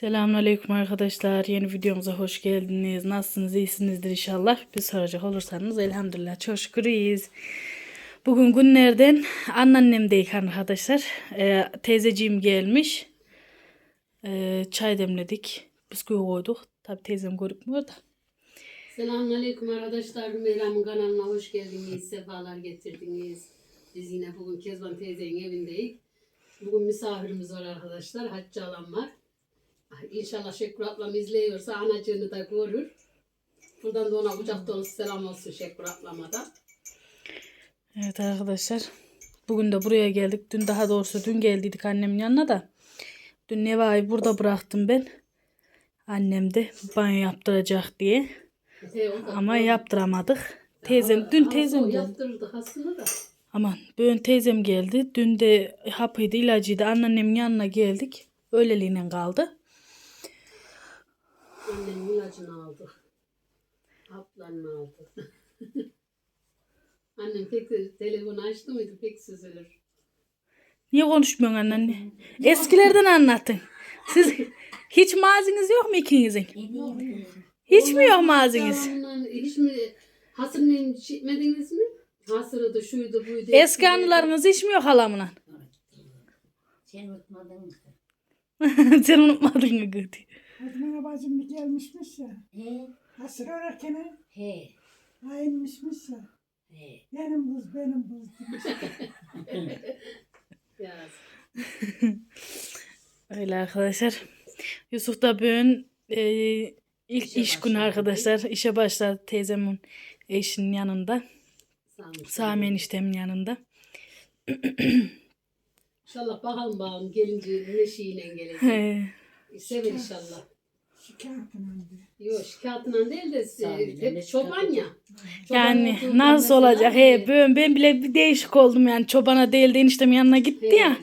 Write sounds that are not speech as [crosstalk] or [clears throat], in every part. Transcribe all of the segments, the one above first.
Selamünaleyküm arkadaşlar. Yeni videomuza hoş geldiniz. Nasılsınız? İyisinizdir inşallah. Bir soracak olursanız elhamdülillah çok şükür iyiyiz. Bugün günlerden anneannemdeyik arkadaşlar. Ee, teyzeciğim gelmiş. Ee, çay demledik. Bisküvi koyduk. Tabi teyzem görükmüyor da. Selamünaleyküm arkadaşlar. Meyrem'in kanalına hoş geldiniz. Sefalar getirdiniz. Biz yine bugün Kezban teyzenin evindeyiz. Bugün misafirimiz var arkadaşlar. Hacı alan var. İnşallah Şekur ablam izliyorsa anacığını da görür. Buradan da ona kucak dolusu selam olsun Şekur ablama da. Evet arkadaşlar. Bugün de buraya geldik. Dün daha doğrusu dün geldiydik annemin yanına da. Dün Neva'yı burada bıraktım ben. Annem de banyo yaptıracak diye. He, Ama yaptıramadık. Teyzem, dün teyzem geldi. Yaptırırdık aslında da. Aman bugün teyzem geldi. Dün de hapıydı, ilacıydı. Anneannemin yanına geldik. Öyleliğine kaldı. Annemin ilacını aldık. Haplarını aldık. [laughs] Annem pek telefonu açtı mıydı pek süzülür. Niye konuşmuyorsun anneanne? Eskilerden anlatın. Siz hiç maziniz yok mu ikinizin? Hiç mi yok maziniz? Hiç mi hasırını çekmediniz mi? Hasırıydı, şuydu, buydu. Eski anılarınız hiç mi yok halamla? Sen unutmadın mı? [laughs] Sen unutmadın mı kız? Adnan bacım bir gelmişmiş ya. He, Hasır örerken he, ayınmışmış ya. he. Benim kız benim kız demiş. [laughs] Ya, [laughs] Öyle arkadaşlar. Yusuf da bugün e, ilk İşe iş günü başladı. arkadaşlar. İşe başladı teyzemin eşinin yanında. Sami eniştemin yanında. İnşallah bakalım bakalım gelince neşiyle [laughs] gelecek. He. Sever inşallah. Şikayetini aldı. Yok şikayetinden değil de Sami'yle hep çoban ya. Yani nasıl olacak? He, e, ben, ben bile bir değişik oldum yani. Çobana değil de eniştemin yanına gitti he. ya.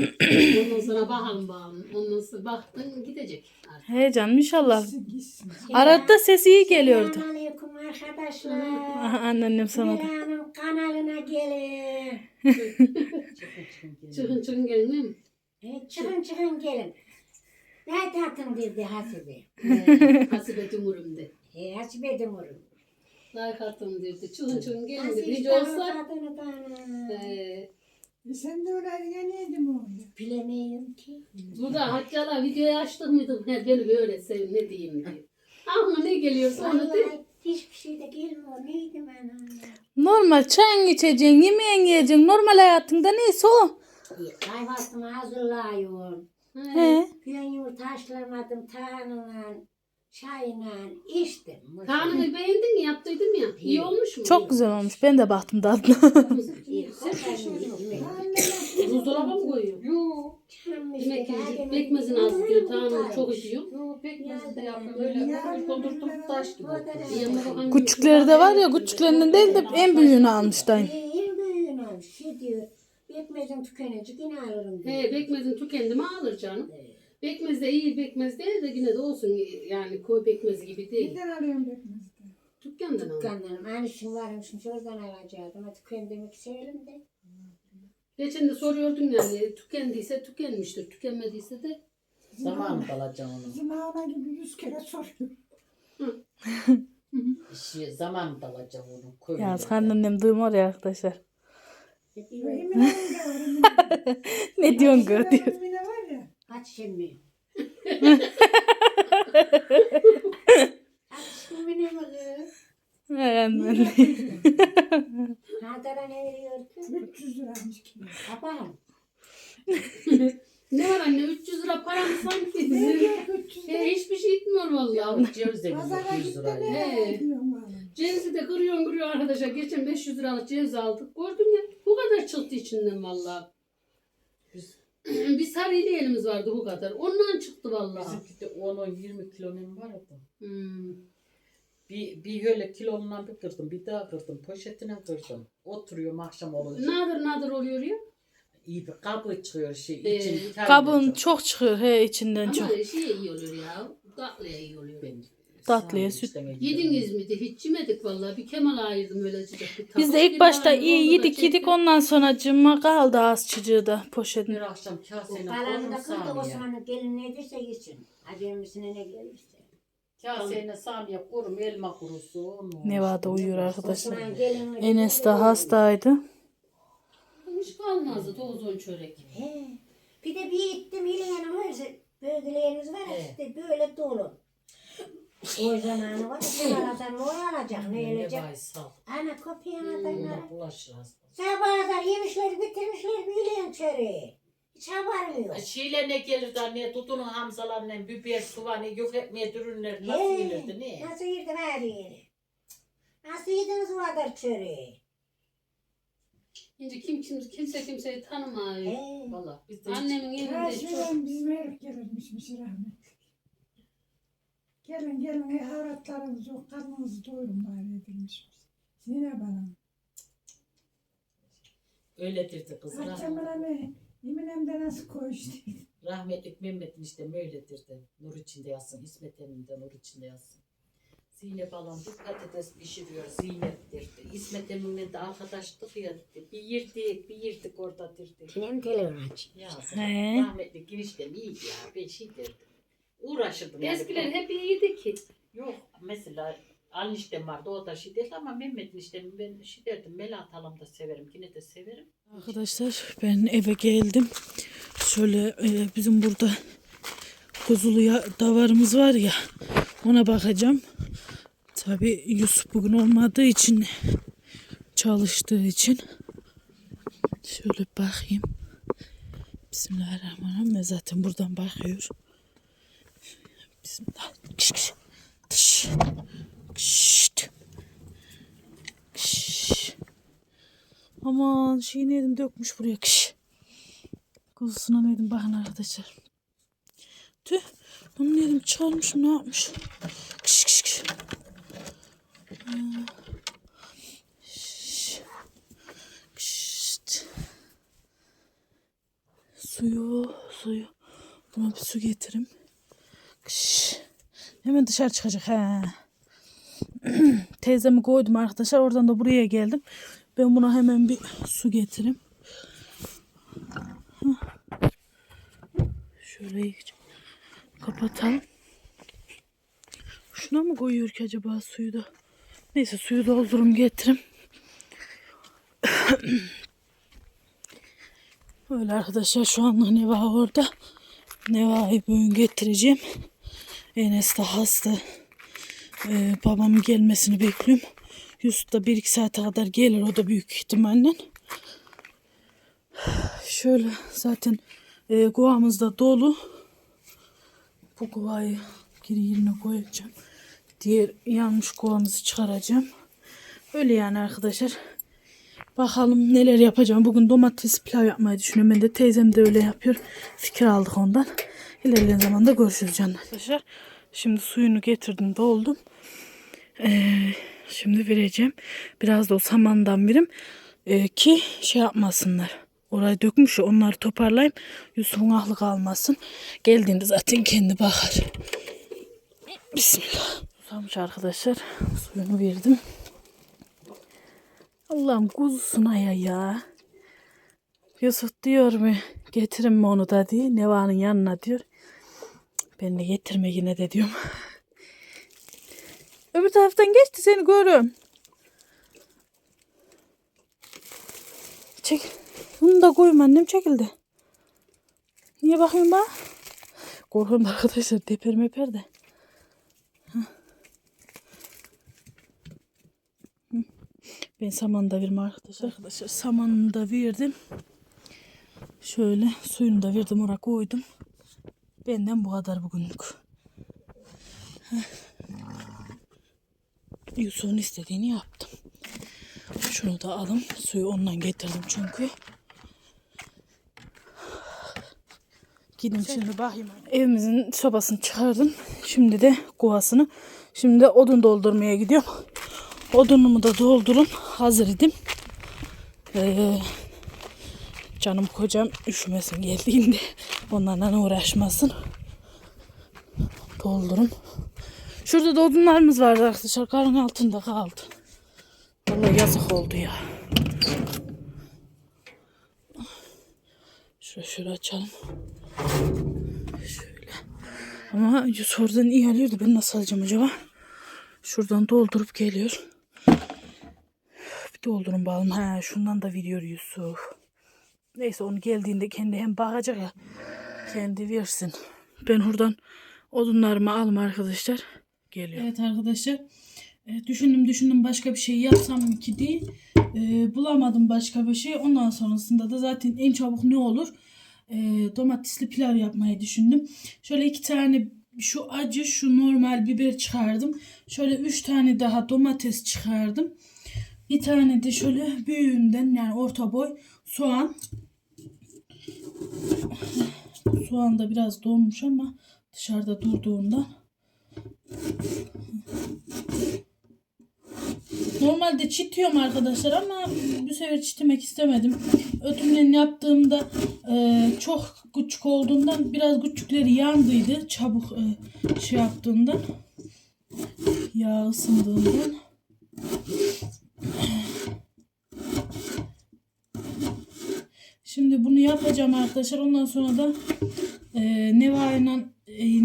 Ondan sonra bakalım bakalım. Ondan sonra baktın gidecek. artık. He canım inşallah. Gitsin. Arada da sesi iyi geliyordu. Selamünaleyküm arkadaşlar. Aha, anneannem sana da. Meran'ın kanalına gelin. [laughs] Çıkın çıkın gelin değil mi? He, çıkın çıkın gelin. Ne tatın dedi Hasibe. Ee, Hasibe Cumhur'um de. He, Hasibe de dedi. Çıkın çıkın gelin dedi. Aziz Hiç daha olsa kadını bana. e, E sen de öyleydin neydim oğlum? Bilemiyorum ki. burada Haccalar videoyu açtık mıydı? He, beni böyle sev ne diyeyim diye. Aklına ne geliyorsa onu de. Vallahi hiçbir şey de gelmiyor. Neydi bana? Normal çayın içeceksin, yemeğin yiyeceksin. Normal hayatında neyse o. Kahvaltımı hazırlıyorum. He. Yumurta haşlamadım tağınla, çayla içtim. Karnını beğendin mi? Yaptıydım ya. İyi olmuş mu? Çok güzel olmuş. Ben de baktım tadına. İyi, [laughs] Sen yemek. Buzdolaba mı koyuyor? Yok. Demek ki pekmezin az diyor. Tamam çok almış. ediyor. Yo pekmezi de. Yarın Öyle doldurtum taş gibi. Küçükleri de var ya küçüklerinden değil de en büyüğünü almış dayım. Ee, en büyüğünü almış. Şey diyor, pekmezin tükenecek yine alırım diyor. He bekmezin tükendimi alır canım. Evet. Bekmez de iyi bekmez değil de yine de olsun yani koy bekmezi gibi değil. Neden alıyorum bekmezdi? Dükkandan al. Dükkanlarım, aynı şey varmış, oradan alacaktım. Hadi tükendirmek isteyelim de. Geçen de soruyordum yani tükendiyse tükenmiştir. Tükenmediyse de Zaman kalacağım onun. Bizim ağına gibi yüz kere soruyor. İşi zaman kalacağım onun. Koyun Ya dedi. anneannem duymuyor ya arkadaşlar. Ne diyorsun kız diyor. Emine var ya. Kaç şimdi? [laughs] Anneanne. Nadara ne veriyordu? 300 liraymış kilo. [laughs] Babam. Ne var anne 300 lira para mı sanki? Ne diyor 300 lira? He, hiçbir şey etmiyor vallahi. Yavrum ceviz de Pazara 100 gitti liraya. ne He. diyorum valla. Cevizi de kırıyorsun kırıyor arkadaşlar. Geçen 500 liralık ceviz aldık. Gördün ya bu kadar çıktı içinden vallahi. Biz- [clears throat] bir sarıyla elimiz vardı bu kadar. Ondan çıktı vallahi. Bizimki de 10-20 kilonun vardı. Hmm. Bir, bir öyle kilonundan bir kırdım, bir daha kırdım, poşetine kırdım. Oturuyorum akşam olunca. Nadir nadir oluyor ya. İyi bir kabı çıkıyor şey. Ee, için Kabın çok çıkıyor he içinden Ama çok. şey iyi oluyor ya. Tatlıya iyi oluyor. Ben Tatlıya süt. Yediniz mi de hiç yemedik vallahi. Bir kemal ayırdım öylece. Bir tabak. Biz de ilk Bir başta ayırdım, iyi onu da yedik çektim. yedik ondan sonra cıma kaldı az çıcığı da poşetin. Bir akşam kaseyle Kalanı da kırdı o zaman gelin ne derse gitsin. Acemisine ne gelirse. Kaseyle saniye kurum elma kurusu. Nevada işte, uyuyor ne arkadaşlar. Osman gelin Enes de hastaydı. Hiç kalmazdı toz on çörek. He. Bir de bir gittim İlhan'ın öyle bölgeleriniz var ya işte böyle dolu. O zamanı var. Kemal Hasan o alacak ne Ne olacak? Ana kopya Hmm. adamlara. Buna bulaşır hasta. Sabaha kadar yemişler bitirmişler bir İlhan çöreği. Hiç haberim yok. Şiile ne gelir de ne tutunun hamzalarla biber soğanı yok etmeye dürünler nasıl He. gelirdi ne? Nasıl yedim her yeri? Nasıl yediniz o kadar çöreği? Şimdi kim, kim kimse kimseyi tanımıyor. He. Valla biz de Annemin evinde çok Karşıdan bizim herif gelirmişmiş rahmetli. Gelin gelin avratlarınız yok karnınızı doyurun bari edilmişmiş. Yine bana. öyledirdi kız. Akşam Rahmetlik, bana ne? Eminemde nasıl koştu? rahmetlik Mehmet'in işte böyledirdi. Nur içinde yatsın. İsmet Emin de nur içinde yatsın. Zeynep alan bir patates pişiriyor. Zeynep derdi. İsmet Emin'le de arkadaşlık ya dedi. Bir yerdik, bir yerdik orada derdi. Kinem telefon aç. Ya He. rahmetlik giriştem iyiydi ya. Ben şey derdim. Uğraşırdım. yani. Eskiler hep iyiydi ki. Yok mesela anneştem vardı o da şey derdi ama Mehmet'in işte ben şey derdim Melahat halam da severim yine de severim. Arkadaşlar ben eve geldim. Şöyle e, bizim burada kuzulu ya, davarımız var ya ona bakacağım. Tabi Yusuf bugün olmadığı için çalıştığı için şöyle bakayım. Bismillahirrahmanirrahim. Ve zaten buradan bakıyor. Bismillah. Aman şey neydim dökmüş buraya kış. Kuzusuna neydim bakın arkadaşlar. Tüh. Bunu neydim çalmışım ne yapmış. Kış kış kış. Aa. Şş. Kışt. Suyu, suyu. Buna bir su getirim. Kış. Hemen dışarı çıkacak ha. [clears throat] Teyzemi koydum arkadaşlar. Oradan da buraya geldim. Ben buna hemen bir su getireyim. Hah. Şöyle iyice kapatalım. Şuna mı koyuyor ki acaba suyu da? Neyse suyu doldurum getirim. Öyle arkadaşlar şu anda Neva orada. Neva'yı bugün getireceğim. Enes de hasta. Ee, babamın gelmesini bekliyorum. Yusuf da bir iki saate kadar gelir o da büyük ihtimalle. Şöyle zaten e, kovamız da dolu. Bu kovayı geri yerine koyacağım. Diğer yanmış kovamızı çıkaracağım. Öyle yani arkadaşlar. Bakalım neler yapacağım. Bugün domates pilav yapmayı düşünüyorum. Ben de teyzem de öyle yapıyor. Fikir aldık ondan. İlerleyen zamanda görüşürüz canlar. Arkadaşlar şimdi suyunu getirdim doldum. Ee, şimdi vereceğim. Biraz da o samandan birim. Ee, ki şey yapmasınlar. Orayı dökmüş onları toparlayayım. Yusuf'un ahlı kalmasın. Geldiğinde zaten kendi bakar. Bismillah. Susamış arkadaşlar. Suyunu verdim. Allah'ım kuzusuna ya ya. Yusuf diyor mu getirin mi onu da diye. Neva'nın yanına diyor. Ben de getirme yine de diyorum. Öbür taraftan geçti seni görüyorum. Çek. Bunu da koyma annem çekildi. Niye bakayım bak? Korkuyorum da arkadaşlar teper meper de. Ben samanı da verdim arkadaşlar. Arkadaşlar samanını da verdim. Şöyle suyunu da verdim oraya koydum. Benden bu kadar bugünlük. Yusuf'un istediğini yaptım. Şunu da alın. Suyu ondan getirdim çünkü. Gidin şimdi bakayım. Evimizin sobasını çıkardım. Şimdi de kovasını. Şimdi de odun doldurmaya gidiyorum. Odunumu da doldurum. Hazır idim. Ee, canım kocam üşümesin geldiğinde. Onlarla uğraşmasın. Doldurum. Şurada da odunlarımız vardı arkadaşlar. Karın altında kaldı. Vallahi yazık oldu ya. Şöyle şöyle açalım. Şöyle. Ama oradan iyi alıyordu. Ben nasıl alacağım acaba? Şuradan doldurup geliyor. Doldurun bakalım. Ha, şundan da veriyor Yusuf. Neyse onu geldiğinde kendi hem bakacak ya. Kendi versin. Ben buradan odunlarımı alma arkadaşlar. Geliyor. Evet arkadaşlar. E, düşündüm düşündüm başka bir şey yapsam ki diye. E, bulamadım başka bir şey. Ondan sonrasında da zaten en çabuk ne olur? E, domatesli pilav yapmayı düşündüm. Şöyle iki tane şu acı şu normal biber çıkardım. Şöyle üç tane daha domates çıkardım. Bir tane de şöyle büyüğünden yani orta boy soğan. Soğan da biraz donmuş ama dışarıda durduğundan. Normalde çitiyorum arkadaşlar ama bu sefer çitmek istemedim. Ötümden yaptığımda e, çok küçük olduğundan biraz küçükleri yandıydı. Çabuk e, şey yaptığından. Yağ ısındığından. Şimdi bunu yapacağım arkadaşlar. Ondan sonra da e, Neva ile e,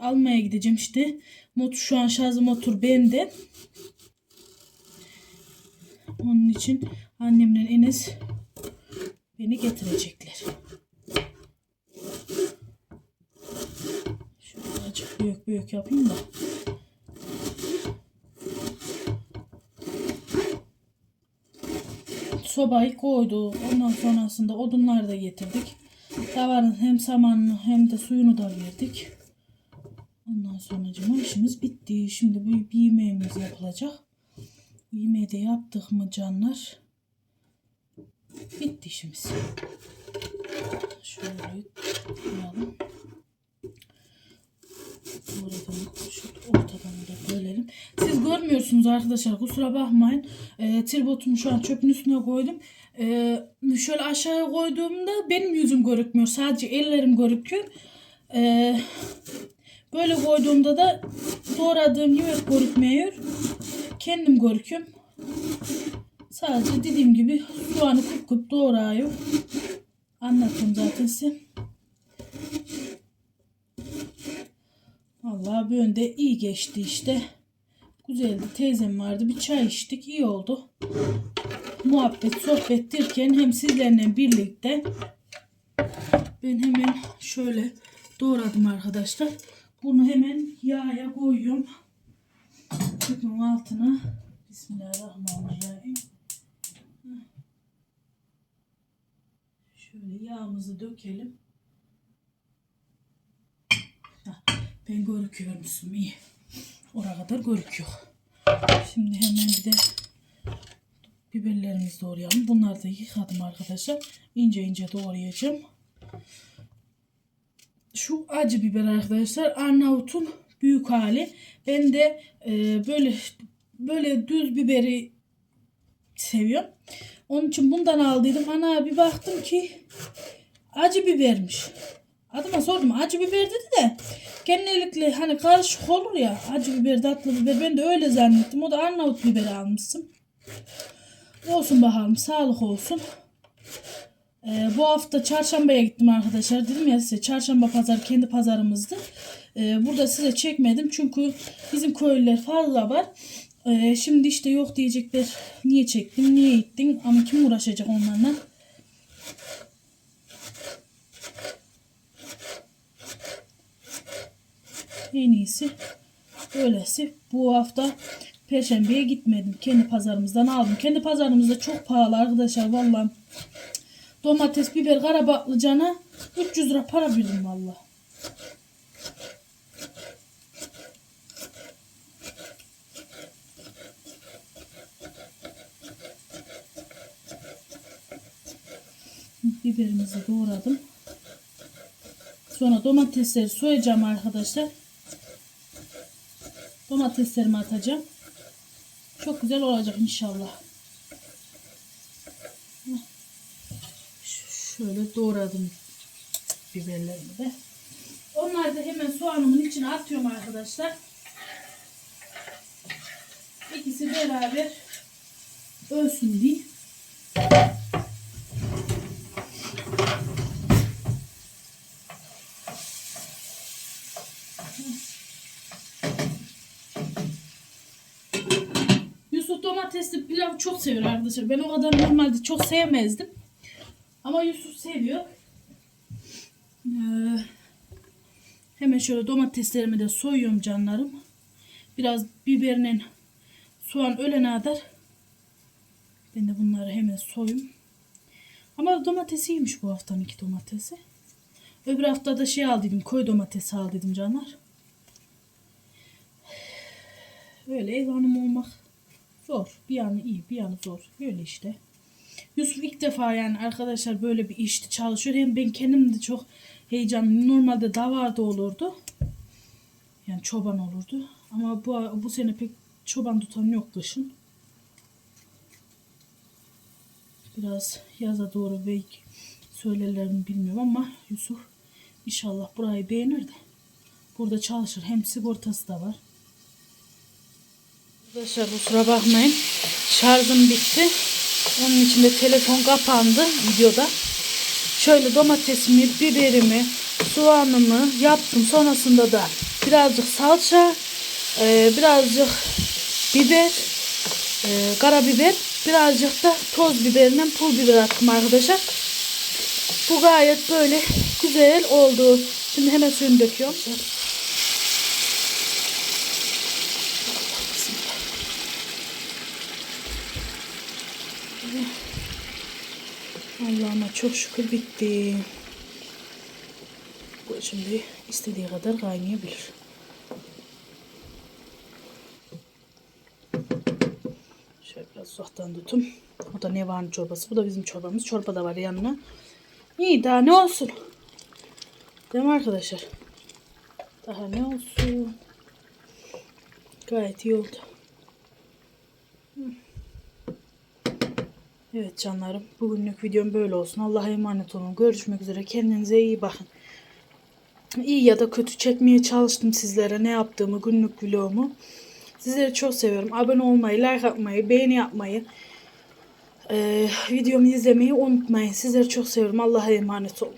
almaya gideceğim işte. Motor, şu an şarjı motor bende. Onun için annemle Enes beni getirecekler. Şöyle azıcık büyük büyük yapayım da. Sobayı koydu. Ondan sonrasında odunları da getirdik. Davarın hem samanını hem de suyunu da verdik. Ondan sonra işimiz bitti. Şimdi bu bir yemeğimiz yapılacak. Yemeği de yaptık mı canlar? Bitti işimiz. Şöyle koyalım. Buradan şu ortadan da bölelim. Siz görmüyorsunuz arkadaşlar kusura bakmayın. Ee, tribotumu şu an çöpün üstüne koydum. Ee, şöyle aşağıya koyduğumda benim yüzüm görükmüyor. Sadece ellerim görüküyor. Ee, böyle koyduğumda da doğradığım yemek görükmüyor. Kendim görüküyorum. Sadece dediğim gibi soğanı kıp kıp doğrayıp anlattım zaten size. Vallahi bir önde iyi geçti işte. Güzeldi. Teyzem vardı. Bir çay içtik. iyi oldu. Muhabbet, sohbet derken hem sizlerle birlikte ben hemen şöyle doğradım arkadaşlar. Bunu hemen yağa koyuyorum. Bunun altına Bismillahirrahmanirrahim. Şöyle yağımızı dökelim. Ben görüküyor musun? İyi. Oraya kadar görüküyor. Şimdi hemen bir de biberlerimizi doğrayalım. Bunları da yıkadım arkadaşlar. İnce ince doğrayacağım. Şu acı biber arkadaşlar Arnavut'un büyük hali. Ben de e, böyle böyle düz biberi seviyorum. Onun için bundan aldıydım. Ana bir baktım ki acı bibermiş. Adıma sordum acı biber dedi de genellikle hani karışık olur ya acı biber tatlı biber ben de öyle zannettim. O da Arnavut biberi almışsın. Olsun bakalım sağlık olsun. Ee, bu hafta çarşambaya gittim arkadaşlar. Dedim ya size çarşamba pazar kendi pazarımızdı. Ee, burada size çekmedim çünkü bizim köylüler fazla var. Ee, şimdi işte yok diyecekler. Niye çektin, niye gittin ama kim uğraşacak onlarla? En iyisi öylesi. Bu hafta Perşembeye gitmedim. Kendi pazarımızdan aldım. Kendi pazarımızda çok pahalı arkadaşlar vallahi. Domates, biber, karabatlıcana 300 lira para verdim valla. Biberimizi doğradım. Sonra domatesleri soyacağım arkadaşlar. Domateslerimi atacağım. Çok güzel olacak inşallah. Şöyle doğradım biberlerimi de. Onları da hemen soğanımın içine atıyorum arkadaşlar. İkisi beraber ölsün diye. Yusuf domatesli pilav çok seviyor arkadaşlar. Ben o kadar normalde çok sevmezdim. Ama Yusuf seviyor. Ee, hemen şöyle domateslerimi de soyuyorum canlarım. Biraz biberinin soğan ölene kadar ben de bunları hemen soyayım. Ama domates iyiymiş bu haftanın iki domatesi. Öbür hafta da şey aldıydım. Koy domatesi aldıydım canlar. Öyle ev hanımı olmak zor. Bir yanı iyi bir yanı zor. Böyle işte. Yusuf ilk defa yani arkadaşlar böyle bir işte çalışıyor. Hem ben kendim de çok heyecanlıyım. Normalde davarda olurdu. Yani çoban olurdu. Ama bu, bu sene pek çoban tutan yok kışın. Biraz yaza doğru belki söylerlerini bilmiyorum ama Yusuf inşallah burayı beğenir de burada çalışır. Hem sigortası da var. Arkadaşlar kusura bakmayın. Şarjım bitti. Onun için de telefon kapandı videoda. Şöyle domatesimi, biberimi, soğanımı yaptım. Sonrasında da birazcık salça, e, birazcık biber, e, karabiber, birazcık da toz biberinden pul biber attım arkadaşlar. Bu gayet böyle güzel oldu. Şimdi hemen suyunu döküyorum. Allah'ıma çok şükür bitti. Bu şimdi istediği kadar kaynayabilir. Şöyle biraz uzaktan tutum. O da nevan çorbası. Bu da bizim çorbamız. Çorba da var yanına. İyi daha ne olsun. Değil mi arkadaşlar? Daha ne olsun. Gayet iyi oldu. Evet canlarım. Bugünlük videom böyle olsun. Allah'a emanet olun. Görüşmek üzere. Kendinize iyi bakın. İyi ya da kötü çekmeye çalıştım sizlere ne yaptığımı, günlük vlogumu. Sizleri çok seviyorum. Abone olmayı, like atmayı, beğeni yapmayı, eee videomu izlemeyi unutmayın. Sizleri çok seviyorum. Allah'a emanet olun.